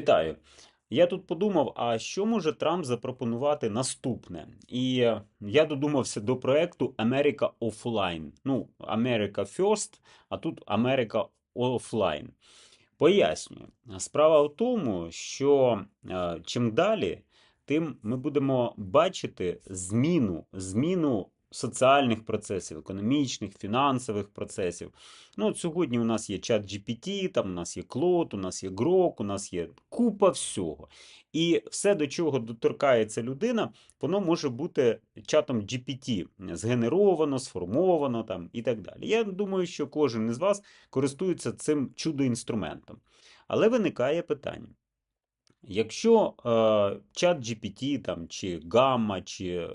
Вітаю. Я тут подумав, а що може Трамп запропонувати наступне? І е, я додумався до проекту America Offline. Ну, America First, а тут America Offline. Пояснюю. Справа в тому, що е, чим далі, тим ми будемо бачити зміну, зміну соціальних процесів, економічних, фінансових процесів. Ну, от сьогодні у нас є чат GPT, там у нас є Клод, у нас є Грок, у нас є купа всього. І все, до чого доторкається людина, воно може бути чатом GPT згенеровано, сформовано там і так далі. Я думаю, що кожен із вас користується цим чудо-інструментом. Але виникає питання. Якщо е, чат GPT там, чи Gamma, чи е,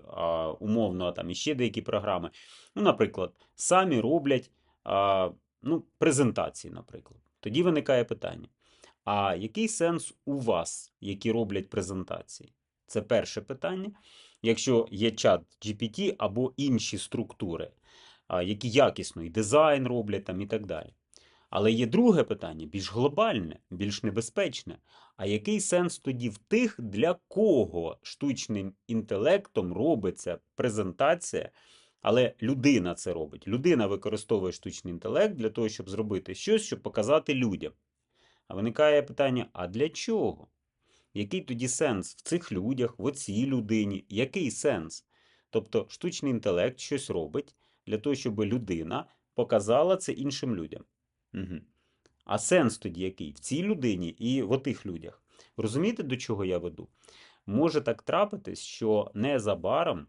умовно там іще деякі програми, ну, наприклад, самі роблять е, ну, презентації, наприклад, тоді виникає питання: а який сенс у вас, які роблять презентації? Це перше питання. Якщо є чат GPT або інші структури, а, які якісно і дизайн роблять там, і так далі. Але є друге питання, більш глобальне, більш небезпечне. А який сенс тоді в тих, для кого штучним інтелектом робиться презентація, але людина це робить? Людина використовує штучний інтелект для того, щоб зробити щось, щоб показати людям. А виникає питання: а для чого? Який тоді сенс в цих людях, в оцій людині? Який сенс? Тобто штучний інтелект щось робить для того, щоб людина показала це іншим людям. Угу. А сенс тоді який? В цій людині і в отих людях. Розумієте, до чого я веду? Може так трапитись, що незабаром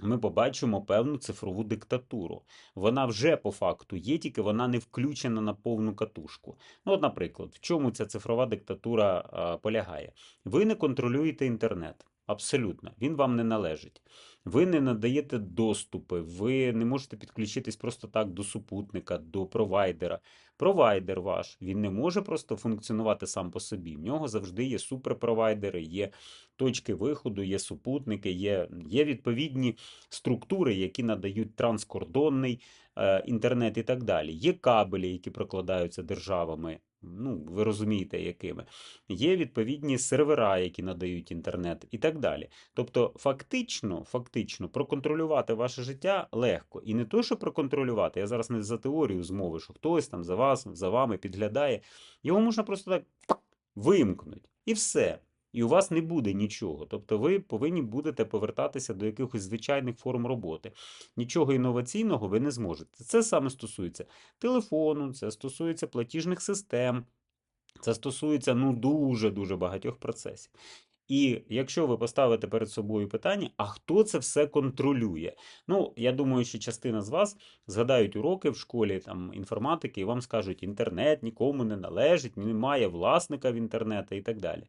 ми побачимо певну цифрову диктатуру. Вона вже по факту є, тільки вона не включена на повну катушку. Ну, от, наприклад, в чому ця цифрова диктатура а, полягає? Ви не контролюєте інтернет. Абсолютно, він вам не належить. Ви не надаєте доступи, ви не можете підключитись просто так до супутника, до провайдера. Провайдер ваш він не може просто функціонувати сам по собі. В нього завжди є суперпровайдери, є точки виходу, є супутники, є, є відповідні структури, які надають транскордонний е, інтернет і так далі. Є кабелі, які прокладаються державами. Ну, ви розумієте, якими. Є відповідні сервера, які надають інтернет, і так далі. Тобто, фактично, фактично, проконтролювати ваше життя легко. І не то, що проконтролювати, я зараз не за теорію змови, що хтось там за вас, за вами підглядає. Його можна просто так вимкнути. І все. І у вас не буде нічого. Тобто ви повинні будете повертатися до якихось звичайних форм роботи. Нічого інноваційного ви не зможете. Це саме стосується телефону, це стосується платіжних систем, це стосується ну дуже-дуже багатьох процесів. І якщо ви поставите перед собою питання, а хто це все контролює? Ну, я думаю, що частина з вас згадають уроки в школі там інформатики і вам скажуть, інтернет нікому не належить, немає власника в інтернету і так далі.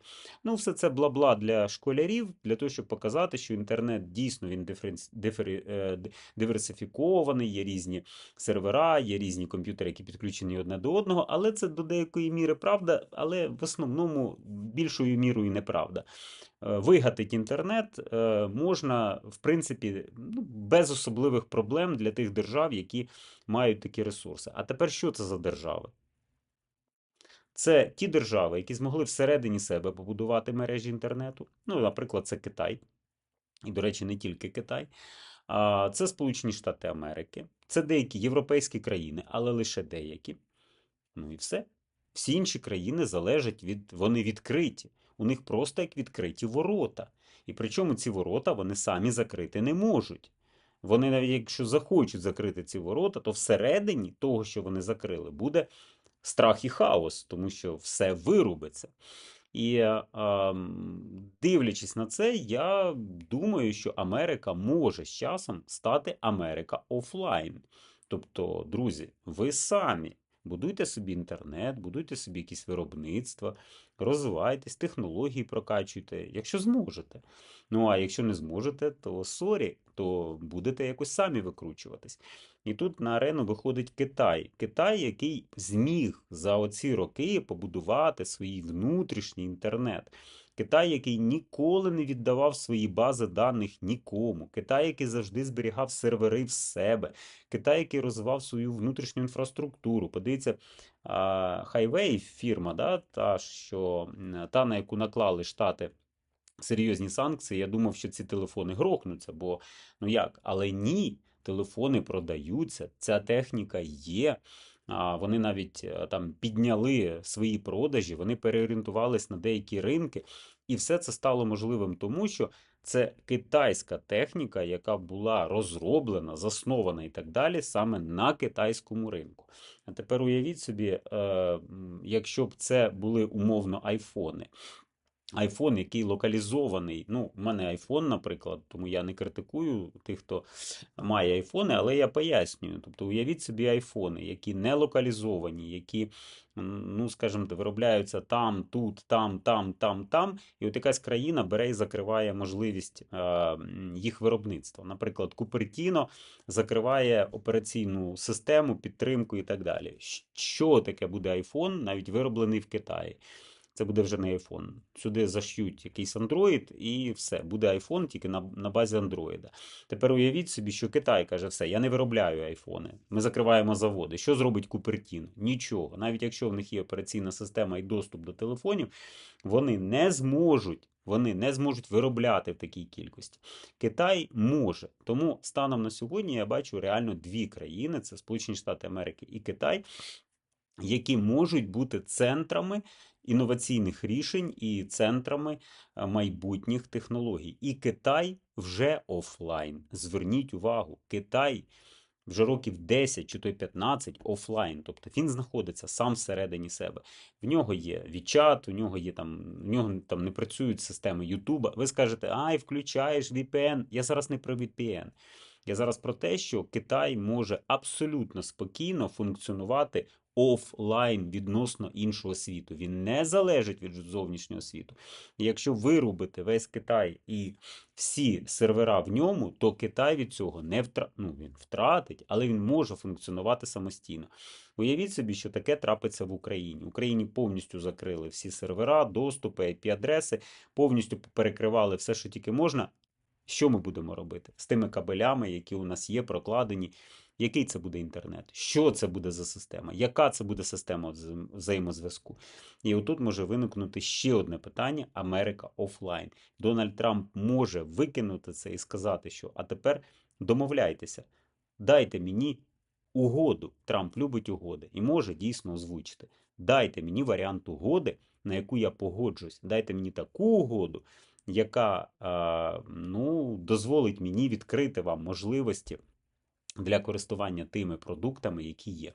Ну, все це бла-бла для школярів, для того, щоб показати, що інтернет дійсно він диференці... дифер... е, диверсифікований, є різні сервера, є різні комп'ютери, які підключені одне до одного, але це до деякої міри правда, але в основному більшою мірою неправда. Е, вигатить інтернет е, можна, в принципі, ну, без особливих проблем для тих держав, які мають такі ресурси. А тепер що це за держави? Це ті держави, які змогли всередині себе побудувати мережі інтернету. Ну, наприклад, це Китай. І, до речі, не тільки Китай. Це Сполучені Штати Америки, це деякі європейські країни, але лише деякі. Ну і все. Всі інші країни залежать від, вони відкриті у них просто як відкриті ворота. І причому ці ворота вони самі закрити не можуть. Вони, навіть якщо захочуть закрити ці ворота, то всередині того, що вони закрили, буде страх і хаос, тому що все вирубиться. І е, дивлячись на це, я думаю, що Америка може з часом стати Америка офлайн. Тобто, друзі, ви самі Будуйте собі інтернет, будуйте собі якісь виробництва, розвивайтесь, технології прокачуйте, якщо зможете. Ну а якщо не зможете, то сорі, то будете якось самі викручуватись. І тут на арену виходить Китай. Китай, який зміг за оці роки побудувати свій внутрішній інтернет. Китай, який ніколи не віддавав свої бази даних нікому. Китай, який завжди зберігав сервери в себе. Китай, який розвивав свою внутрішню інфраструктуру. Подивіться, Highway фірма, да, та, що, та, на яку наклали Штати серйозні санкції, я думав, що ці телефони грохнуться, бо ну як? Але ні, телефони продаються, ця техніка є. Вони навіть е, там підняли свої продажі, вони переорієнтувались на деякі ринки, і все це стало можливим тому, що це китайська техніка, яка була розроблена, заснована і так далі, саме на китайському ринку. А тепер уявіть собі, е, якщо б це були умовно айфони. Айфон, який локалізований. Ну, у мене айфон, наприклад, тому я не критикую тих, хто має айфони, але я пояснюю. Тобто, уявіть собі айфони, які не локалізовані, які, ну, скажімо, виробляються там, тут, там, там, там, там. І от якась країна бере і закриває можливість е, їх виробництва. Наприклад, Купертіно закриває операційну систему, підтримку і так далі. Що таке буде айфон, навіть вироблений в Китаї? Це буде вже не iPhone. Сюди заш'ють якийсь Android і все. Буде iPhone тільки на, на базі Android. Тепер уявіть собі, що Китай каже, все, я не виробляю айфони. Ми закриваємо заводи. Що зробить Купертін? Нічого. Навіть якщо в них є операційна система і доступ до телефонів, вони не зможуть. Вони не зможуть виробляти в такій кількості. Китай може. Тому станом на сьогодні я бачу реально дві країни: це Сполучені Штати Америки і Китай, які можуть бути центрами інноваційних рішень і центрами е, майбутніх технологій. І Китай вже офлайн. Зверніть увагу, Китай вже років 10 чи то й 15 офлайн. Тобто він знаходиться сам всередині себе. В нього є WeChat, у нього є там, в нього там не працюють системи Ютуба. Ви скажете, ай, включаєш VPN. Я зараз не про VPN. Я зараз про те, що Китай може абсолютно спокійно функціонувати офлайн відносно іншого світу. Він не залежить від зовнішнього світу. Якщо вирубити весь Китай і всі сервера в ньому, то Китай від цього не втра... ну, він втратить, але він може функціонувати самостійно. Уявіть собі, що таке трапиться в Україні. В Україні повністю закрили всі сервера, доступи, IP-адреси, повністю перекривали все, що тільки можна. Що ми будемо робити з тими кабелями, які у нас є, прокладені? Який це буде інтернет? Що це буде за система? Яка це буде система взаємозв'язку? І отут може виникнути ще одне питання: Америка офлайн. Дональд Трамп може викинути це і сказати, що а тепер домовляйтеся, дайте мені угоду. Трамп любить угоди і може дійсно озвучити. Дайте мені варіант угоди, на яку я погоджусь. Дайте мені таку угоду, яка ну, дозволить мені відкрити вам можливості для користування тими продуктами, які є.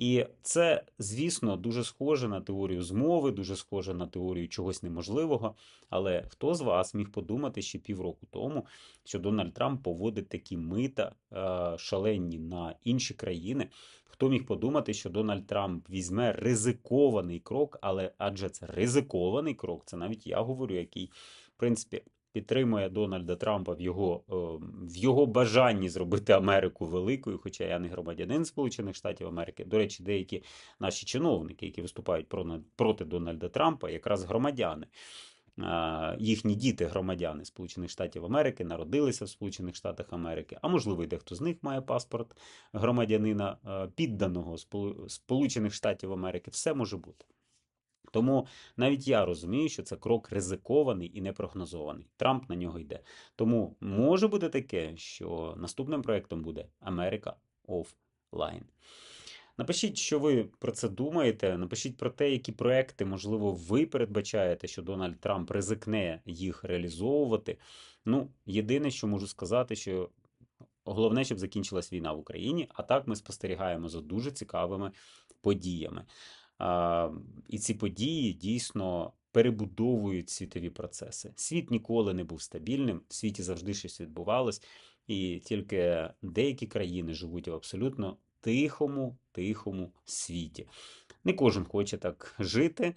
І це, звісно, дуже схоже на теорію змови, дуже схоже на теорію чогось неможливого. Але хто з вас міг подумати ще півроку тому, що Дональд Трамп поводить такі мита е, шалені на інші країни? Хто міг подумати, що Дональд Трамп візьме ризикований крок, але адже це ризикований крок, це навіть я говорю, який, в принципі, підтримує Дональда Трампа в його в його бажанні зробити Америку великою, хоча я не громадянин Сполучених Штатів Америки. До речі, деякі наші чиновники, які виступають проти Дональда Трампа, якраз громадяни. Їхні діти, громадяни Сполучених Штатів Америки, народилися в Сполучених Штатах Америки, а можливо, дехто з них має паспорт громадянина підданого Сполучених Штатів Америки. Все може бути. Тому навіть я розумію, що це крок ризикований і непрогнозований. Трамп на нього йде. Тому може бути таке, що наступним проєктом буде Америка офлайн. Напишіть, що ви про це думаєте. Напишіть про те, які проекти, можливо, ви передбачаєте, що Дональд Трамп ризикне їх реалізовувати. Ну, єдине, що можу сказати, що головне, щоб закінчилась війна в Україні, а так ми спостерігаємо за дуже цікавими подіями. І ці події дійсно перебудовують світові процеси. Світ ніколи не був стабільним, в світі завжди щось відбувалось, і тільки деякі країни живуть в абсолютно тихому, тихому світі. Не кожен хоче так жити.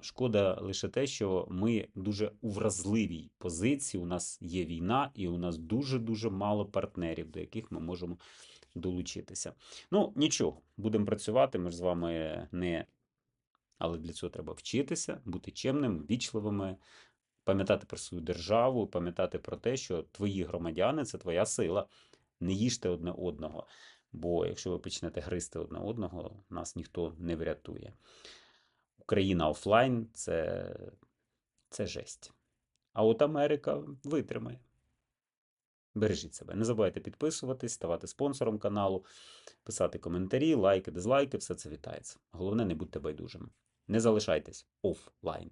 Шкода лише те, що ми дуже у вразливій позиції. У нас є війна, і у нас дуже-дуже мало партнерів, до яких ми можемо долучитися. Ну, нічого, будемо працювати. Ми ж з вами не. Але для цього треба вчитися, бути чемним, вічливими, пам'ятати про свою державу, пам'ятати про те, що твої громадяни це твоя сила. Не їжте одне одного. Бо якщо ви почнете гризти одне одного, нас ніхто не врятує. Україна офлайн це, це жесть. А от Америка витримає. Бережіть себе. Не забувайте підписуватись, ставати спонсором каналу, писати коментарі, лайки, дизлайки, все це вітається. Головне, не будьте байдужими. Не залишайтесь офлайн.